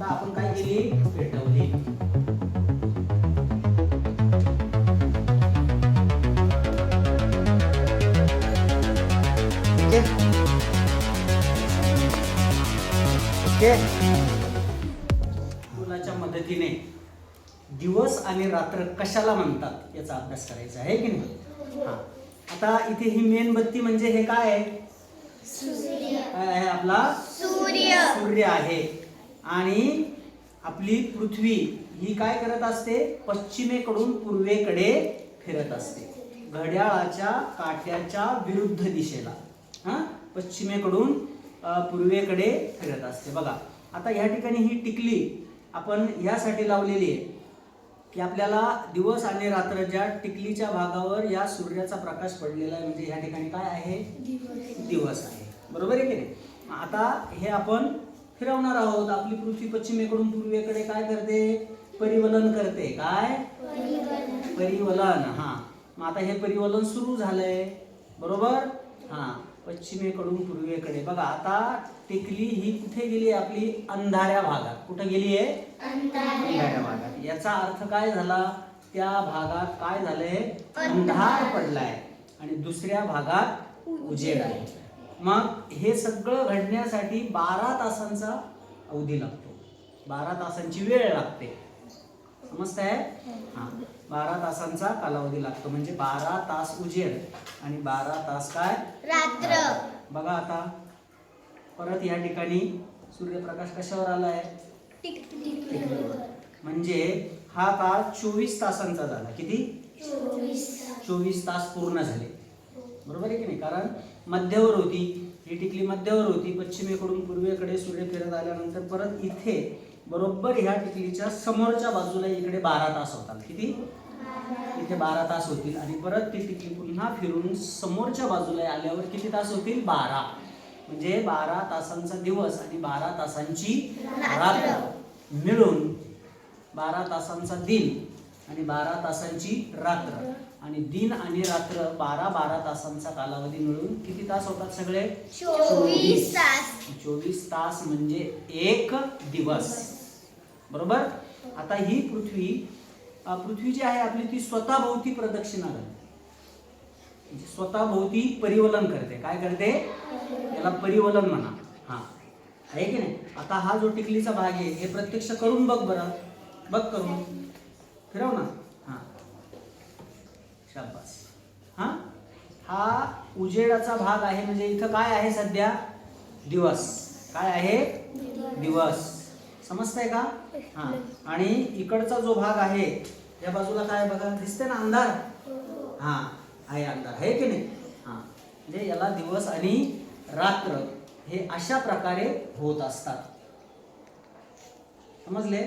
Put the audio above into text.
आता आपण काय केली? पेटवली. मदतीने दिवस आणि रात्र कशाला म्हणतात याचा अभ्यास करायचा आहे की नाही? हा. आता इथे ही मेणबत्ती म्हणजे हे काय आहे? काय आहे आपला? सूर्य. सूर्य आहे. आणि आपली पृथ्वी ही काय करत असते? पश्चिमेकडून पूर्वेकडे फिरत असते. घड्याळाच्या काट्याच्या विरुद्ध दिशेला. हा? पश्चिमेकडून पूर्वेकडे फिरत असते. बघा आता ह्या ठिकाणी ही टिकली आपण ह्यासाठी लावलेली आहे की आपल्याला दिवस आणि रात्र ज्या टिकलीच्या भागावर या सूर्याचा प्रकाश पडलेला आहे म्हणजे ह्या ठिकाणी काय आहे? दिवस आहे. बरोबर आहे की नाही? आता हे आपण फिरवणार आहोत. आपली पृथ्वी पश्चिमेकडून पूर्वेकडे काय करते? परिवलन करते. काय? परिवलन. हा. मग आता हे परिवलन सुरू झालंय. बरोबर? हा. पश्चिमेकडून पूर्वेकडे. बघा आता टिकली ही कुठे गेली? आपली अंधाऱ्या भागात. कुठे गेली आहे अंधाऱ्या भागात. याचा अर्थ काय झाला? त्या भागात काय झालंय? अंधार. पडलाय. आणि दुसऱ्या भागात उजेड आहे. मग हे सगळं घडण्यासाठी बारा तासांचा अवधी लागतो. बारा तासांची वेळ लागते. समजतंय? हा. बारा तासांचा कालावधी लागतो. म्हणजे बारा तास उजेड आणि बारा तास काय? रात्र. बघा आता. परत या ठिकाणी सूर्यप्रकाश कशावर आलाय? टिक टिक म्हणजे हा काळ चोवीस तासांचा झाला. किती? चोवीस तास पूर्ण झाले. बरोबर आहे की नाही? कारण मध्यावर होती ही टिकली मध्यावर होती पश्चिमेकडून पूर्वेकडे सूर्य फिरत आल्यानंतर परत इथे बरोबर ह्या टिकलीच्या समोरच्या बाजूला इकडे बारा तास होतात. किती? इथे बारा तास होतील. आणि परत ती टिकली पुन्हा फिरून समोरच्या बाजूला आल्यावर किती तास होतील? बारा. म्हणजे बारा तासांचा दिवस आणि बारा तासांची रात्र मिळून बारा तासांचा दिन आणि बारा तासांची रात्र. आणि दिन आणि रात्र बारा बारा तासांचा कालावधी मिळून किती तास होतात सगळे? चोवीस तास. चोवीस तास म्हणजे एक दिवस. बरोबर? आता ही पृथ्वी पृथ्वी जी आहे आपली ती स्वतःभोवती प्रदक्षिणा घालते म्हणजे स्वतःभोवती परिवलन करते. काय करते? याला परिवलन म्हणा. हा. आहे की नाही? आता हा जो टिकलीचा भाग आहे हे प्रत्यक्ष करून बघ बरं. बघ करून. फिरव ना. शाबास हा? हा उजेडाचा भाग आहे म्हणजे इथं काय आहे सध्या? दिवस. काय आहे? दिवस. समजतंय का? हा. आणि इकडचा जो भाग आहे या बाजूला काय बघा? दिसते ना अंधार? हा. आहे अंधार. आहे की नाही? हा. म्हणजे याला दिवस आणि रात्र हे अशा प्रकारे होत असतात. समजले?